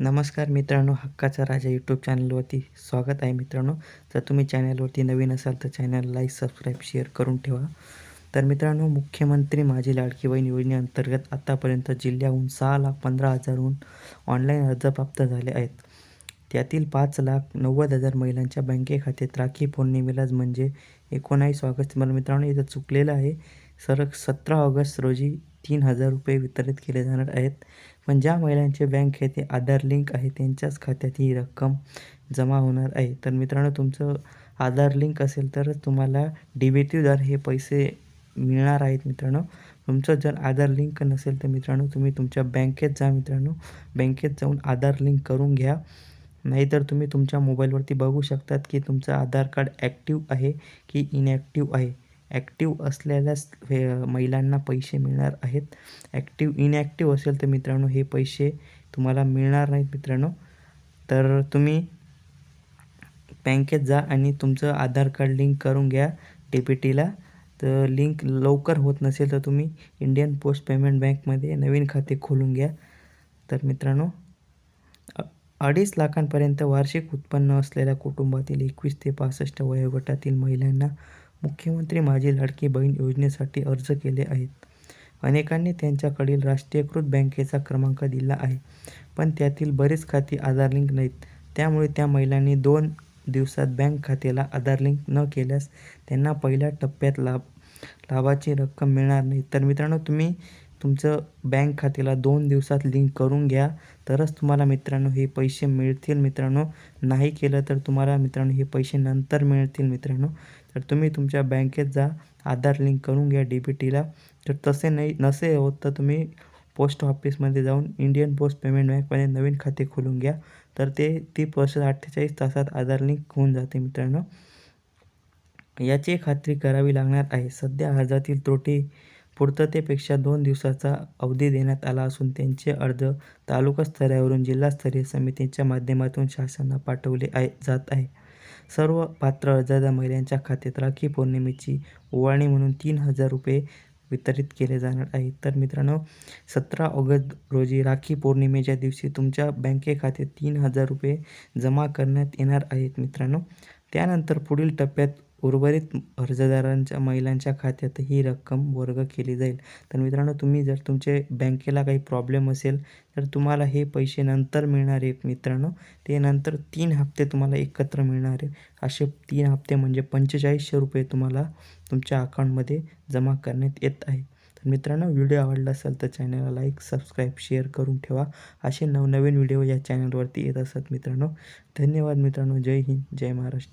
नमस्कार मित्रांनो हक्काचा राजा यूट्यूब चॅनलवरती स्वागत आहे मित्रांनो. जर तुम्ही चॅनलवरती नवीन असाल तर चॅनल लाईक सबस्क्राईब शेअर करून ठेवा. तर मित्रांनो मुख्यमंत्री माझी लाडकी बहीण योजनेअंतर्गत आतापर्यंत जिल्ह्याहून सहा लाख पंधरा हजारहून ऑनलाईन अर्ज प्राप्त झाले आहेत. त्यातील पाच लाख नव्वद हजार महिलांच्या बँके खात्यात राखी पौर्णिमेलाच म्हणजे एकोणावीस ऑगस्ट. मला मित्रांनो इथं चुकलेलं आहे. सर सतरा ऑगस्ट रोजी तीन हजार रुपये वितरित केले जाणार आहेत. पण ज्या महिलांचे बँक खाते आधार लिंक आहे त्यांच्याच खात्यात ही रक्कम जमा होणार आहे. तर मित्रांनो तुमचं आधार लिंक असेल तरच तुम्हाला डिबेटीद्वारे हे पैसे मिळणार आहेत मित्रांनो. तुमचं जर आधार लिंक नसेल तर मित्रांनो तुम्ही तुमच्या बँकेत जा मित्रांनो. बँकेत जाऊन आधार लिंक करून घ्या. नाहीतर तुम्ही तुमच्या मोबाईलवरती बघू शकतात की तुमचं आधार कार्ड ॲक्टिव्ह आहे की इनॲक्टिव्ह आहे. ॲक्टिव्ह असलेल्याच हे महिलांना पैसे मिळणार आहेत. ॲक्टिव्ह इनॲक्टिव्ह असेल तर मित्रांनो हे पैसे तुम्हाला मिळणार नाहीत मित्रांनो. तर तुम्ही बँकेत जा आणि तुमचं आधार कार्ड लिंक करून घ्या डी पी टीला तर लिंक लवकर होत नसेल तर तुम्ही इंडियन पोस्ट पेमेंट बँकमध्ये नवीन खाते खोलून घ्या. तर मित्रांनो अडीच लाखांपर्यंत वार्षिक उत्पन्न असलेल्या कुटुंबातील एकवीस ते पासष्ट वयोगटातील महिलांना मुख्यमंत्री माझी लाडकी बहीण योजनेसाठी अर्ज केले आहेत. अनेकांनी त्यांच्याकडील राष्ट्रीयकृत बँकेचा क्रमांक दिला आहे पण त्यातील बरेच खाती आधार लिंक नाहीत. त्यामुळे त्या महिलांनी दोन दिवसात बँक खात्याला आधार लिंक न केल्यास त्यांना पहिल्या टप्प्यात लाभ लाभाची रक्कम मिळणार नाही. तर मित्रांनो तुम्ही तुमचं बँक खात्याला दोन दिवसात लिंक करून घ्या. तरच तुम्हाला मित्रांनो हे पैसे मिळतील मित्रांनो. नाही केलं तर तुम्हाला मित्रांनो हे पैसे नंतर मिळतील मित्रांनो. तर तुम्ही तुमच्या बँकेत जा. आधार लिंक करून घ्या डी बी टीला तर तसे नाही नसे होत तर तुम्ही पोस्ट ऑफिसमध्ये जाऊन इंडियन पोस्ट पेमेंट बँकमध्ये नवीन खाते खोलून घ्या. तर ते ती प्रोसेस अठ्ठेचाळीस तासात आधार लिंक होऊन जाते मित्रांनो. याची खात्री करावी लागणार आहे. सध्या अर्जातील त्रुटी पूर्ततेपेक्षा दोन दिवसाचा अवधी देण्यात आला असून त्यांचे अर्ज तालुका स्तरावरून जिल्हास्तरीय समितीच्या माध्यमातून शासनाला पाठवले आहे जात आहे. सर्व पात्र अर्जदार महिलांच्या खात्यात राखी पौर्णिमेची ओवाळणी म्हणून तीन हजार रुपये वितरित केले जाणार आहे. तर मित्रांनो सतरा ऑगस्ट रोजी राखी पौर्णिमेच्या दिवशी तुमच्या बँके खात्यात तीन हजार रुपये जमा करण्यात येणार आहेत मित्रांनो. त्यानंतर पुढील टप्प्यात उर्वरित अर्जदारांच्या महिलांच्या खात्यात ही रक्कम वर्ग केली जाईल. तर मित्रांनो तुम्ही जर तुमचे बँकेला काही प्रॉब्लेम असेल तर तुम्हाला हे पैसे नंतर मिळणार आहेत मित्रांनो. ते नंतर तीन हप्ते तुम्हाला एकत्र मिळणार आहे असे तीन हप्ते म्हणजे पंचेचाळीसशे रुपये तुम्हाला तुमच्या अकाउंटमध्ये जमा करण्यात येत आहे. तर मित्रांनो व्हिडिओ आवडला असेल तर चॅनलला लाईक सबस्क्राईब शेअर करून ठेवा. असे नवनवीन व्हिडिओ या चॅनलवरती येत असतात मित्रांनो. धन्यवाद मित्रांनो. जय हिंद जय महाराष्ट्र.